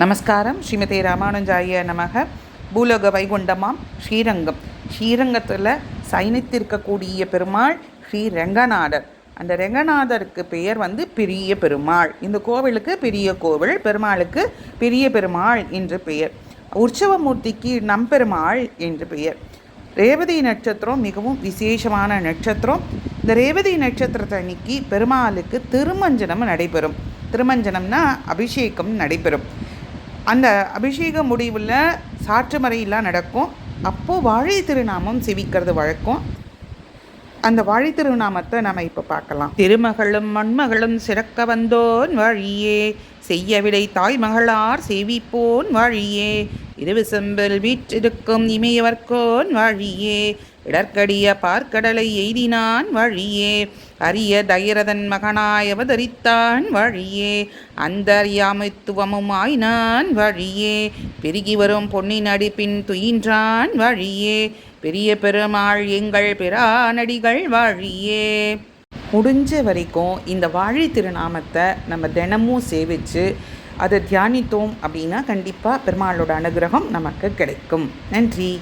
நமஸ்காரம். ஸ்ரீமதி ராமானுஜாய நமக. பூலோக வைகுண்டமாம். ஸ்ரீரங்கம். ஸ்ரீரங்கத்தில் சைனித்திருக்கக்கூடிய பெருமாள் ஸ்ரீ ரெங்கநாதர். அந்த ரெங்கநாதருக்கு பெயர் வந்து பெரிய பெருமாள். இந்த கோவிலுக்கு பெரிய கோவில் பெருமாளுக்கு பெரிய பெருமாள் என்று பெயர். உற்சவமூர்த்திக்கு நம்பெருமாள் என்று பெயர். ரேவதி நட்சத்திரம் மிகவும் விசேஷமான நட்சத்திரம். இந்த ரேவதி நட்சத்திரத்தை அன்னைக்கு பெருமாளுக்கு திருமஞ்சனம் நடைபெறும். திருமஞ்சனம்னா அபிஷேகம் நடைபெறும். அந்த அபிஷேக முடிவில் சாற்றுமறையெல்லாம் நடக்கும். அப்போது வாழை திருநாமம் செவிக்கிறது வழக்கம். அந்த வாழை திருநாமத்தை நம்ம இப்போ பார்க்கலாம். திருமகளும் மண்மகளும் சிறக்க வந்தோன் வழியே செய்யவிடை தாய் மகளார் சேவிப்போன் வழியே இருவிசம்பில் வீற்றிருக்கும் இமையவர்கோன் வழியே. இடர்கடிய பார்க்கடலை எய்தினான் வழியே. அரிய தைரதன் மகனாய் அவதரித்தான் வழியே. அந்தர்யாமித்துவமுமாய் நான் வழியே. பெருகி வரும் பொன்னின் அடிப்பின் துயின்றான் வழியே. பெரிய பெருமாள் எங்கள் பிரானடிகள் வழியே. முடிஞ்ச வரைக்கும் இந்த வாழை திருநாமத்தை நம்ம தினமும் சேவித்து அதை தியானித்தோம் அப்படின்னா கண்டிப்பாக பெருமாளோட அனுகிரகம் நமக்கு கிடைக்கும். நன்றி.